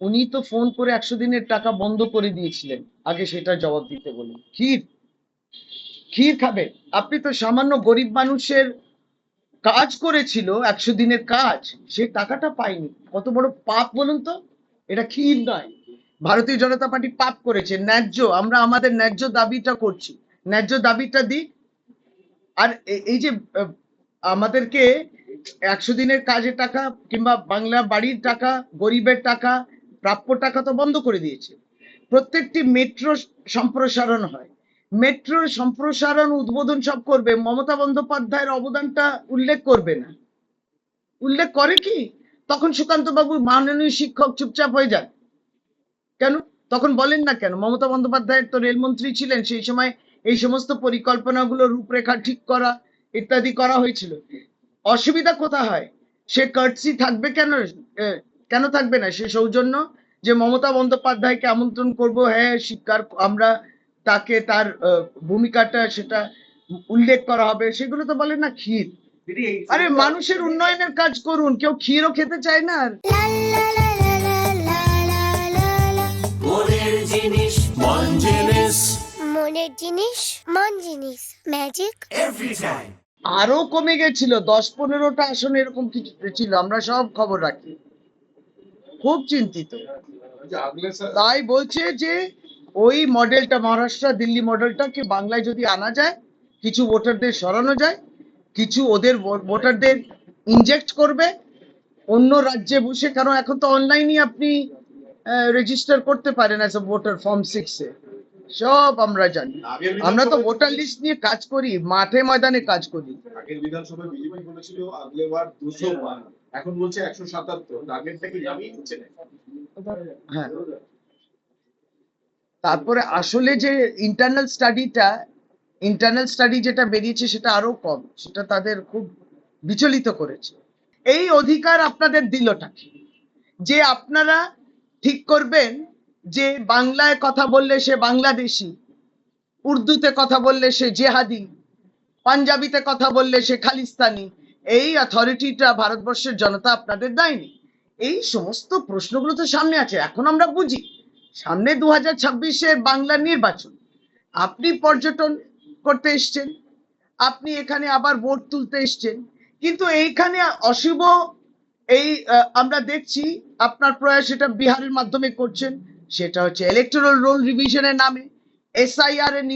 উনি তো ফোন করে একশো দিনের টাকা বন্ধ করে দিয়েছিলেন। আগে সেটা জবাব দিতে বলুন। ক্ষীর। ক্ষীর খাবে। আপনি তো সামান্য গরিব মানুষের কাজ করেছিল, একশো দিনের কাজ। সে টাকাটা পায়নি। কত বড় পাপ বলুন তো? এটা ক্ষীর নয়। ভারতীয় জনতা পার্টি পাপ করেছে। ন্যায্য। আমরা আমাদের ন্যায্য দাবিটা করছি। ন্যায্য দাবিটা দিক। আর এই যে আমাদেরকে একশো দিনের কাজের টাকা কিংবা বাংলা বাড়ির টাকা, গরিবের টাকা প্রাপ্য টাকা তো বন্ধ করে দিয়েছে। প্রত্যেকটি মেট্রো সম্প্রসারণ হয়। মেট্রোর সম্প্রসারণ উদ্বোধন সব করবে, মমতা বন্দ্যোপাধ্যায়ের অবদানটা উল্লেখ করবে না। উল্লেখ করে কি? তখন সুকান্ত বাবু মাননীয় শিক্ষক চুপচাপ হয়ে যান। কেন? তখন বলেন না কেন? মমতা বন্দ্যোপাধ্যায়ের তো রেলমন্ত্রী ছিলেন, সেই সময় এই সমস্ত পরিকল্পনাগুলো রূপরেখা ঠিক করা ইত্যাদি করা হয়েছিল। অসুবিধা কোথায় হয়? সে কার্টসি থাকবে কেন? কেন থাকবে না? সে সৌজন্য যে মমতা বন্দ্যোপাধ্যায়কে আমন্ত্রণ করব হ্যাঁ স্বীকার আমরা তাকে তার ভূমিকাটা সেটা উল্লেখ করা হবে। সেগুলো তো বলে না ক্ষীর। আরে মানুষের উন্নয়নের কাজ করুন কেউ ক্ষীরও খেতে চায় না আর। মনের জিনিস মন জিনিস। মনের জিনিস মন জিনিস। ম্যাজিক এভরি টাইম আরও কমে গেছিল দশ পনেরোটা আসন এরকম কিছু ছিল আমরা সব খবর রাখি। খুব চিন্তিত। তাই বলছে যে ওই মডেলটা মহারাষ্ট্র দিল্লি মডেলটাকে বাংলায় যদি আনা যায় কিছু ভোটারদের সরানো যায় কিছু ওদের ভোটারদের ইনজেক্ট করবে অন্য রাজ্যে বসে কারণ এখন তো অনলাইনই আপনি রেজিস্টার করতে পারেন অ্যাজ এ ভোটার ফর্ম সিক্সে সব আমরা জানি। আমরা তো ভোটার লিস্ট নিয়ে কাজ করি মাঠে ময়দানে কাজ করি। আগের বিধানসভায় বিজেপি বলেছিল আগলেবার দুশো এখন বলছে একশো সাতাত্তর। টার্গেটটা কি জামিয়ে দিচ্ছে হ্যাঁ। তারপরে আসলে যে ইন্টারনাল স্টাডিটা ইন্টারনাল স্টাডি যেটা বেরিয়েছে সেটা আরও কম সেটা তাদের খুব বিচলিত করেছে। এই অধিকার আপনাদের দিলটা যে আপনারা ঠিক করবেন যে বাংলায় কথা বললে সে বাংলাদেশি, উর্দুতে কথা বললে সে জেহাদি, পাঞ্জাবিতে কথা বললে সে খালিস্তানি, এই অথরিটিটা ভারতবর্ষের জনতা আপনাদের দেয়নি। এই সমস্ত প্রশ্নগুলো তো সামনে আছে, এখন আমরা বুঝি। সামনে দু হাজার ছাব্বিশের বাংলার নির্বাচন। আপনি পর্যটন করতে এসছেন, আপনি এখানে আবার ভোট তুলতে এসছেন, কিন্তু এইখানে অশুভ এই আমরা দেখছি, আপনার প্রয়াস এটা বিহারের মাধ্যমে করছেন সেটা হচ্ছে ইলেকট্রাল রোল রিভিশনের নামে এসআইআর এর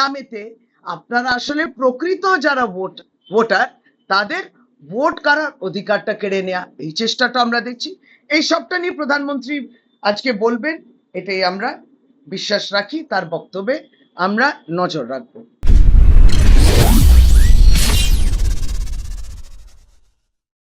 নামেতে আপনারা আসলে প্রকৃত যারা ভোট ভোটার তাদের ভোট করার অধিকারটা কেড়ে নেওয়া এই চেষ্টাটা আমরা দেখছি। এই সবটা নিয়ে প্রধানমন্ত্রী আজকে বলবেন, এটাই আমরা বিশ্বাস রাখি, তার বক্তব্যে আমরা নজর রাখব।